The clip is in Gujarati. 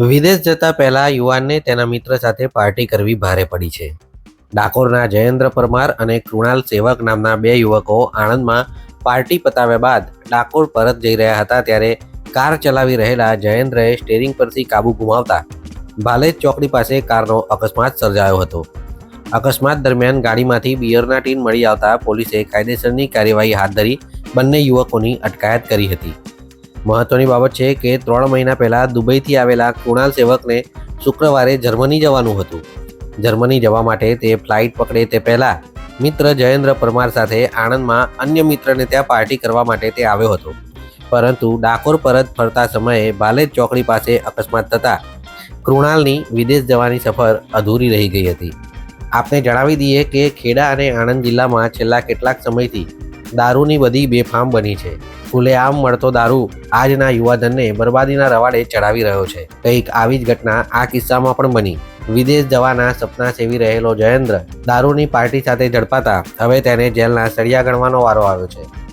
વિદેશ જતા પહેલા યુવાનને તેના મિત્ર સાથે પાર્ટી કરવી ભારે પડી છે. ડાકોરના જયેન્દ્ર પરમાર અને કૃણાલ સેવક નામના બે યુવકો આણંદમાં પાર્ટી પતાવ્યા બાદ ડાકોર પરત જઈ રહ્યા હતા ત્યારે કાર ચલાવી રહેલા જયેન્દ્રએ સ્ટેરિંગ પરથી કાબુ ગુમાવતા ભાલેજ ચોકડી પાસે કારનો અકસ્માત સર્જાયો હતો. અકસ્માત દરમિયાન ગાડીમાંથી બિયરના ટીન મળી આવતા પોલીસે કાયદેસરની કાર્યવાહી હાથ ધરી બંને યુવકોની અટકાયત કરી હતી. મહત્વની બાબત છે કે ત્રણ મહિના પહેલાં દુબઈથી આવેલા કૃણાલ સેવકને શુક્રવારે જર્મની જવાનું હતું. જર્મની જવા માટે તે ફ્લાઇટ પકડે તે પહેલાં મિત્ર જયેન્દ્ર પરમાર સાથે આણંદમાં અન્ય મિત્રને ત્યાં પાર્ટી કરવા માટે તે આવ્યો હતો. પરંતુ ડાકોર પરત ફરતા સમયે ભાલેજ ચોકડી પાસે અકસ્માત થતાં કૃણાલની વિદેશ જવાની સફર અધૂરી રહી ગઈ હતી. આપને જણાવી દઈએ કે ખેડા અને આણંદ જિલ્લામાં છેલ્લા કેટલાક સમયથી દારૂની બધી બેફામ બની છે. ખુલ્લેઆમ મળતો દારૂ આજના યુવાધનને બરબાદીના રવાડે ચડાવી રહ્યો છે. કંઈક આવી જ ઘટના આ કિસ્સામાં પણ બની. વિદેશ જવાના સપના સેવી રહેલો જયેન્દ્ર દારૂની પાર્ટી સાથે ઝડપાતા હવે તેને જેલના સળિયા ગણવાનો વારો આવ્યો છે.